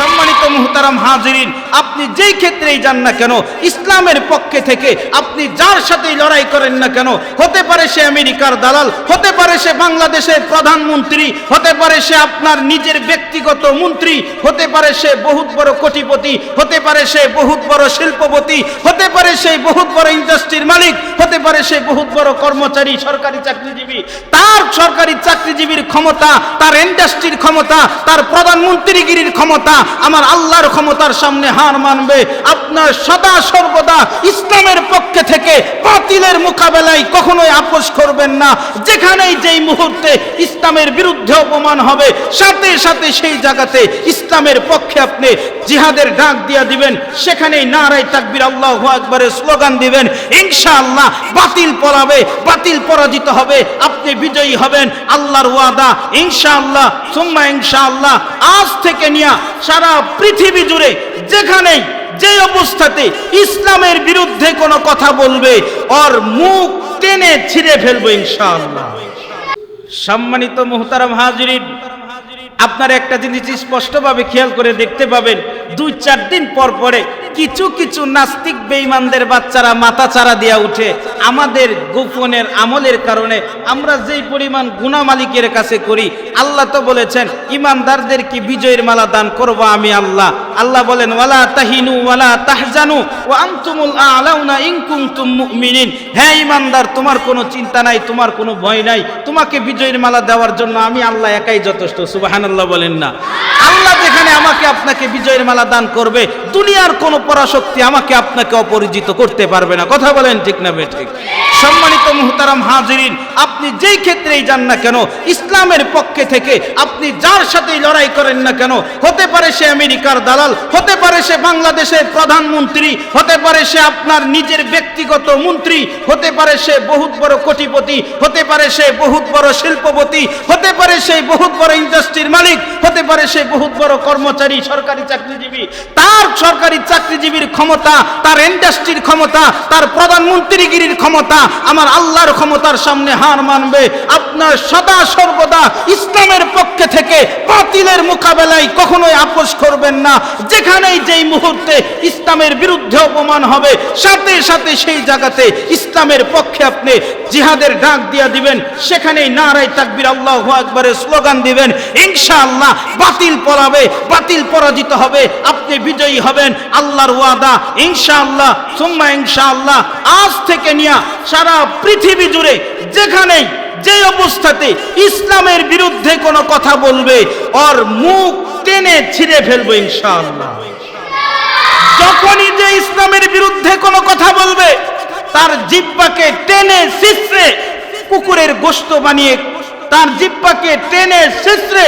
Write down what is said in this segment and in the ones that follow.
সম্মানিত মুহতারাম হাজিরিন, আপনি যেই ক্ষেত্রেই যান না কেন, ইসলামের পক্ষে থেকে আপনি যার সাথেই লড়াই করেন না কেন, হতে পারে সে আমেরিকার দালাল, হতে পারে সে বাংলাদেশের প্রধানমন্ত্রী, হতে পারে সে আপনার নিজের ব্যক্তিগত মন্ত্রী, হতে পারে সে বহুত বড় কোটিপতি, হতে পারে সে বহুত বড় শিল্পপতি, হতে পারে সে বহুত বড় ইন্ডাস্ট্রির মালিক, হতে পারে সে বহুত বড় কর্মচারী, সরকারি চাকরিজীবী। তার সরকারি চাকরিজীবীর ক্ষমতা, তার ইন্ডাস্ট্রির ক্ষমতা, তার প্রধানমন্ত্রীগিরির ক্ষমতা, আমার আল্লাহর ক্ষমতার সামনে হার মানবে, আপনার সদা সর্বদা ইসলামের পক্ষে থেকে বাতিলের মোকাবেলায় কখনোই আপোষ করবেন না। যেখানেই যেই মুহূর্তে ইসলামের বিরুদ্ধে অপমান হবে, সাথে সাথে সেই জায়গাতে ইসলামের পক্ষে আপনি জিহাদের ডাক দিয়া দিবেন, সেখানেই নারাই তাকবির আল্লাহ একবারের স্লোগান দিবেন, ইনশাআল্লাহ বাতিল পড়াবে, বাতিল পরাজিত হবে, আপনি বিজয়ী হবেন, আল্লাহর ওয়াদা, ইনশাআল্লাহ, সুম্মা ইনশাআল্লাহ, আজ থেকে নিয়া সারা পৃথিবী জুড়ে যেখানেই, যে অবস্থাতে ইসলামের বিরুদ্ধে কোনো কথা বলবে, ওর মুখ টেনে ছিঁড়ে ফেলব ইনশাআল্লাহ। সম্মানিত মুহতারাম হাজিরিন, আপনার একটা জিনিস স্পষ্টভাবে খেয়াল করে দেখতে পাবেন, দুই চার দিন পর পরে কিছু কিছু নাস্তিক বেঈমানদের বাচ্চারা মাথা চারা দিয়া উঠে আমাদের গোপনের আমলের কারণে আমরা যেই পরিমাণ গুণা মালিকের কাছে করি, আল্লাহ তো বলেছেন, ইমানদারদের কি বিজয়ের মালা দান করব আমি আল্লাহ? আল্লাহ বলেন, ওয়ালা তাহিনু ওয়ালা তাহজানু ও আনতুমুল আলাউনা ইন কুনতুম মুমিনিন। হ্যাঁ ইমানদার, তোমার কোনো চিন্তা নাই, তোমার কোনো ভয় নাই। তোমাকে বিজয়ের মালা দেওয়ার জন্য আমি আল্লাহ একাই যথেষ্ট, সুবহানাল্লাহ বলেন না। আল্লাহ যেখানে আমাকে আপনাকে বিজয়ের মালা দান করবে, দুনিয়ার কোনো পরাশক্তি আমাকে আপনাকে অপরিচিত করতে পারবে না। কথা বলেন ঠিক না বে ঠিক। সম্মানিত মুহতারাম হাজিরিন, আপনি যেই ক্ষেত্রেই যান না কেন, ইসলামের পক্ষে থেকে আপনি যার সাথেই লড়াই করেন না কেন, হতে পারে সে আমেরিকার দালাল, হতে পারে সে বাংলাদেশের প্রধানমন্ত্রী, হতে পারে সে আপনার নিজের ব্যক্তিগত মন্ত্রী, হতে পারে সে বহুত বড় কোটিপতি, হতে পারে সে বহুত বড় শিল্পপতি, হতে পারে সে বহুত বড় ইন্ডাস্ট্রির মালিক পারে সে বহুত বড় কর্মচারী, সরকারি চাকরিজীবী। তার সরকারি চাকরিজীবীর ক্ষমতা, তার ইন্ডাস্ট্রির ক্ষমতা, তার প্রধানমন্ত্রীগিরির ক্ষমতা, আমার আল্লাহর ক্ষমতার সামনে হার মানবে। আপনার সদা সর্বদা ইসলামের পক্ষে থেকে বাতিলের মোকাবেলায় কখনোই আপোষ করবেন না। যেখানেই যেই মুহূর্তে ইসলামের বিরুদ্ধে অপমান হবে, সাথে সাথে সেই জায়গাতে ইসলামের পক্ষে আপনি জিহাদের ডাক দিয়া দিবেন। সেখানেই নারাই তাকবির আল্লাহ একবারের স্লোগান দিবেন, ইনশাআল্লাহ বাতিল পড়াবে, বাতিল পরাজিত হবে, আপনি বিজয়ী হবেন, আল্লাহর ওয়াদা, ইনশাআল্লাহ, সুম্মা ইনশাআল্লাহ, আজ থেকে নিয়া সারা পৃথিবী জুড়ে যেখানেই, যে অবস্থাতে ইসলামের বিরুদ্ধে কোনো কথা বলবে, ওর মুখ টেনে ছিঁড়ে ফেলব ইনশাআল্লাহ। যখনই যে ইসলামের বিরুদ্ধে কোনো কথা বলবে, তার জিব্বাকে টেনে শিশ্রে কুকুরের গোস্ত বানিয়ে, তার জিব্বাকে টেনে শিশ্রে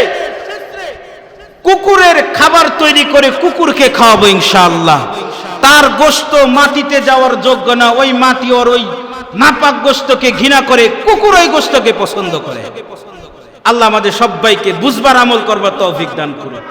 কুকুরের খাবার তৈরি করে কুকুরকে খাওয়াবো ইনশাআল্লাহ। তার গোস্ত মাটিতে যাওয়ার যোগ্য না, ওই মাটি ওর ওই নাপাক গোস্তকে ঘৃণা করে কুকুর ওই গোস্তকে পছন্দ করে। আল্লাহ আমাদের সবাইকে বুঝবার আমল করবার তৌফিক দান করুন।